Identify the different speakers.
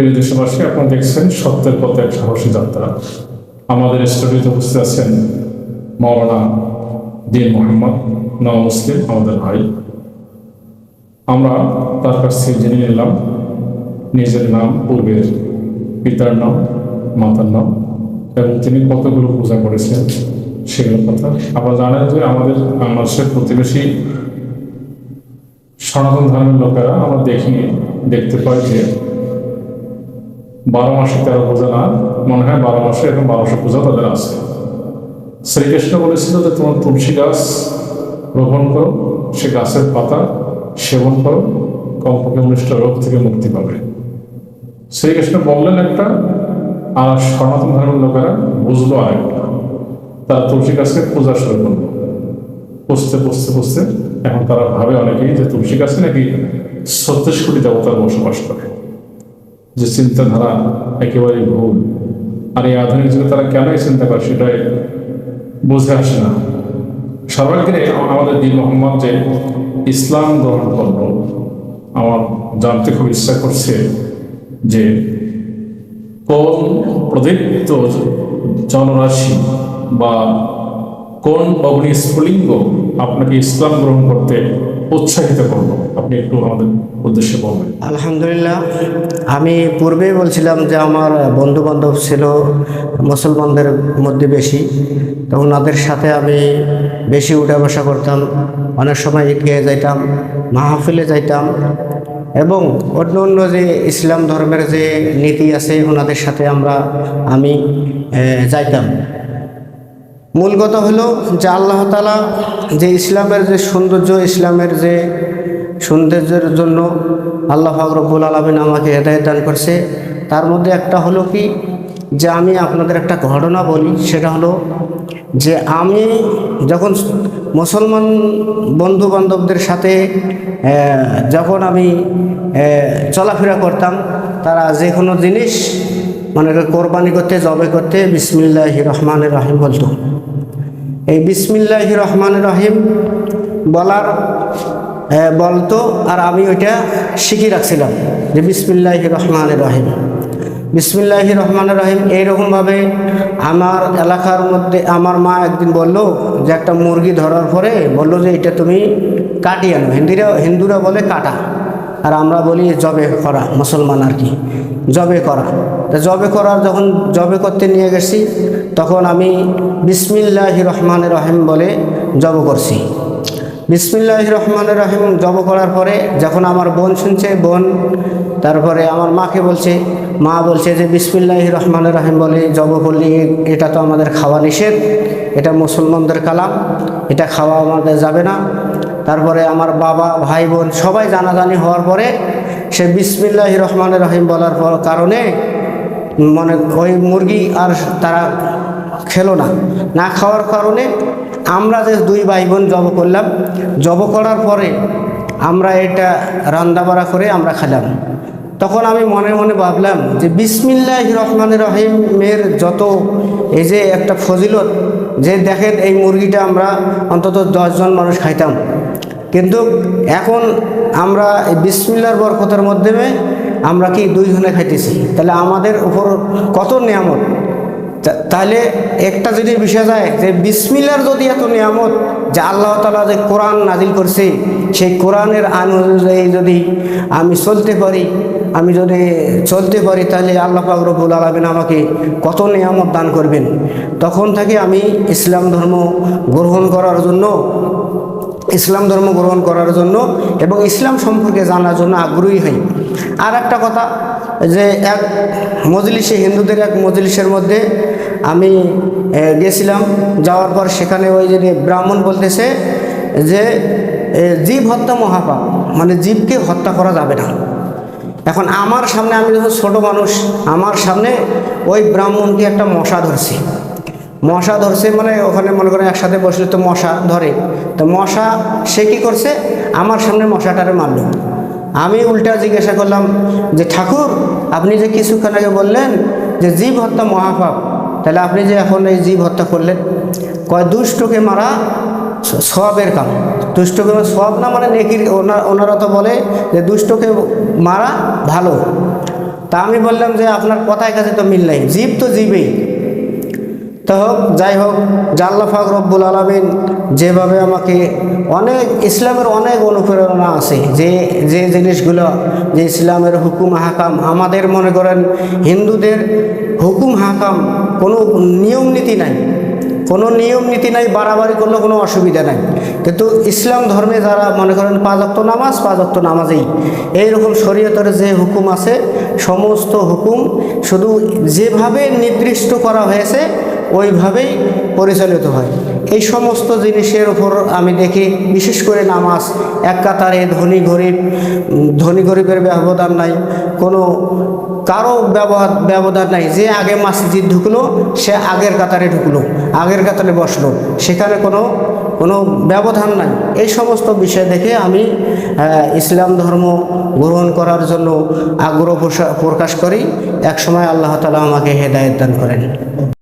Speaker 1: প্রিয় দেশবাসী, আপনারা দেখছেন সত্যের পথে এক সাহসী যাত্রা। আমাদের স্টুডিওতে উপস্থিত আছেন মৌলানা দিন মোহাম্মদ নওয়া মুসলিম, আমাদের ভাই। আমরা তার কাছ থেকে জেনে নিলাম, নিজের নাম, পূর্বের পিতার নাম, মাতার নাম, এবং তিনি কতগুলো পূজা করেছেন সেগুলোর কথা। আপনারা জানেন যে আমাদের বাংলাদেশের প্রতিবেশী সনাতন ধর্মের লোকেরা আমরা দেখি, দেখতে পাই যে বারো মাসে তেরো পূজা না, মনে হয় বারো মাসে এবং বারোশো পূজা তাদের আছে। শ্রীকৃষ্ণ বলেছিল যে তোমার তুলসী গাছ রোপণ করো, সে গাছের পাতা সেবন করো, কমপক্ষে উনিশটা রোগ থেকে মুক্তি পাবে। শ্রীকৃষ্ণ বললেন একটা, আর সনাতন ধর্মের লোকেরা বুঝলো আরেকটা। তারা তুলসী গাছকে পূজা শুরু করল। পুষতে পুষতে পুষতে এখন তারা ভাবে অনেকেই যে তুলসী গাছে নাকি ছত্রিশ কোটি দেবতার বসবাস করে। যে চিন্তাধারা একেবারেই ভুল। আর এই আধুনিক যুগে তারা কেন চিন্তা করে সেটাই বুঝে আসে না। সর্বাগ্রে আমাদের দিন মোহাম্মদ যে ইসলাম গ্রহণ করল। আমার জানতে খুব ইচ্ছা করছে যে কোন প্রদীপ্ত জনরাশি বা কোন অগ্নি স্ফুলিঙ্গ আপনাকে ইসলাম গ্রহণ করতে উৎসাহিত করল? আপনি একটু আমাদের উদ্দেশ্যে বলবেন।
Speaker 2: আলহামদুলিল্লাহ, আমি পূর্বেই বলছিলাম যে আমার বন্ধু বান্ধব ছিল মুসলমানদের মধ্যে বেশি, তো ওনাদের সাথে আমি বেশি উঠা বসা করতাম, অনেক সময় ঈদগাহে যাইতাম, মাহফিলে যাইতাম এবং অন্য অন্য যে ইসলাম ধর্মের যে নীতি আছে, ওনাদের সাথে আমরা, আমি যাইতাম। মূল কথা হলো যে আল্লাহ তালা যে ইসলামের যে সৌন্দর্য, ইসলামের যে সৌন্দর্যের জন্য আল্লাহ ফাকরবুল আলমিন আমাকে হেদায়ত দান করছে। তার মধ্যে একটা হলো কি? যে আমি আপনাদের একটা ঘটনা বলি, সেটা হলো যে আমি যখন মুসলমান বন্ধু বান্ধবদের সাথে যখন আমি চলাফেরা করতাম, তারা যে কোনো জিনিস মানে কোরবানি করতে জবে করতে বিসমিল্লাহ রহমান রাহিম বলতো। এই বিসমিল্লাহ রহমান রহিম বলার বলতো আর আমি ওইটা শিখে রাখছিলাম যে বিসমিল্লাহ রহমান রহিম। বিসমিল্লাহ রহমান রহিম এইরকমভাবে আমার এলাকার মধ্যে আমার মা একদিন বলল যে একটা মুরগি ধরার পরে বলল যে এটা তুমি কাটিয়ে আনো। হিন্দিরা, হিন্দুরা বলে কাটা, আর আমরা বলি জবে করা, মুসলমান আর কি, জবে করা। তা জবে করার যখন, জবে করতে নিয়ে গেছি তখন আমি বিসমিল্লাহ রহমান রহিম বলে জব করছি। বিসমিল্লাহ রহমান রহিম জব করার পরে যখন আমার বোন শুনছে, বোন তারপরে আমার মাকে বলছে, মা বলছে যে বিসমিল্লাহ রহমান রহিম বলে জব করলে, এটা তো আমাদের খাওয়া নিষেধ, এটা মুসলমানদের কালাম, এটা খাওয়া আমাদের যাবে না। তারপরে আমার বাবা, ভাই, বোন সবাই জানাজানি হওয়ার পরে সে বিসমিল্লাহ রহমান রহিম বলার কারণে মানে ওই মুরগি আর তারা খেলো না। না খাওয়ার কারণে আমরা যে দুই ভাই বোন জব করলাম, জব করার পরে আমরা এটা রান্না বাড়া করে আমরা খেলাম। তখন আমি মনে মনে ভাবলাম যে বিসমিল্লাহ রহমান রহিমের যত এই যে একটা ফজিলত, যে দেখেন এই মুরগিটা আমরা অন্তত দশজন মানুষ খাইতাম। কিন্তু এখন আমরা এই বিসমিল্লার বরকতের মাধ্যমে আমরা কি দুইজনে খাইতেছি? তাহলে আমাদের উপর কত নিয়ামত? তাহলে একটা যদি বিষয় যায় যে বিসমিল্লার যদি এত নিয়ামত যে আল্লাহ তালা যে কোরআন নাজিল করছে, সেই কোরআনের অনুযায়ী যদি আমি চলতে পারি, আমি যদি চলতে পারি, তাহলে আল্লাহ পাক রব্বুল আলমিন আমাকে কত নিয়ামত দান করবেন? তখন থেকে আমি ইসলাম ধর্ম গ্রহণ করার জন্য, ইসলাম ধর্ম গ্রহণ করার জন্য এবং ইসলাম সম্পর্কে জানার জন্য আগ্রহী হই। আর একটা কথা, যে এক মজলিসে, হিন্দুদের এক মজলিসের মধ্যে আমি গেছিলাম। যাওয়ার পর সেখানে ওই যে ব্রাহ্মণ বলতেছে যে জীব হত্যা মহাপাপ মানে জীবকে হত্যা করা যাবে না। এখন আমার সামনে, আমি যখন ছোট মানুষ, আমার সামনে ওই ব্রাহ্মণকে একটা মশা ধরছি। মশা ধরছে মানে ওখানে মনে করেন একসাথে বসলে তো মশা ধরে। তো মশা, সে কী করছে? আমার সামনে মশাটারে মারলো। আমি উল্টা জিজ্ঞাসা করলাম যে, ঠাকুর, আপনি যে কিছুক্ষণ আগে বললেন যে জীব হত্যা মহাপাপ, তাহলে আপনি যে এখন এই জীব হত্যা করলেন, কয় দুষ্টকে মারা সবের কাম। দুষ্টকে সব না মানে নেকির, ওনা- ওনারা তো বলে যে দুষ্টকে মারা ভালো। তা আমি বললাম যে, আপনার কথায় কাছে তো মিল নাই, জীব তো জীবেই। তো হোক, যাই হোক, জাল্লা ফাক রব্বুল আলমিন যেভাবে আমাকে অনেক, ইসলামের অনেক অনুপ্রেরণা আছে। যে যে জিনিসগুলো, যে ইসলামের হুকুম হাকাম আমাদের মনে করেন, হিন্দুদের হুকুম হাকাম কোনো নিয়ম নীতি নাই। কোনো নিয়ম নীতি নাই, বাড়াবাড়ি করলে কোনো অসুবিধা নাই। কিন্তু ইসলাম ধর্মে যারা মনে করেন পাঁচক্ত নামাজ পাঁচক্ত নামাজেই, এইরকম শরীয়তের যে হুকুম আছে, সমস্ত হুকুম শুধু যেভাবে নির্দিষ্ট করা হয়েছে ওইভাবেই পরিচালিত হয়। এই সমস্ত জিনিসের উপর আমি দেখি, বিশেষ করে নামাজ, এক কাতারে ধনী গরিব ধনী গরিবের ব্যবধান নাই, কোনো কারও ব্যবহার, ব্যবধান নাই। যে আগে মসজিদ ঢুকলো, সে আগের কাতারে ঢুকলো, আগের কাতারে বসল, সেখানে কোনো কোনো ব্যবধান নাই। এই সমস্ত বিষয় দেখে আমি ইসলাম ধর্ম গ্রহণ করার জন্য আগ্রহ প্রকাশ করি। একসময় আল্লাহ তালা আমাকে হেদায়ত দান করেন।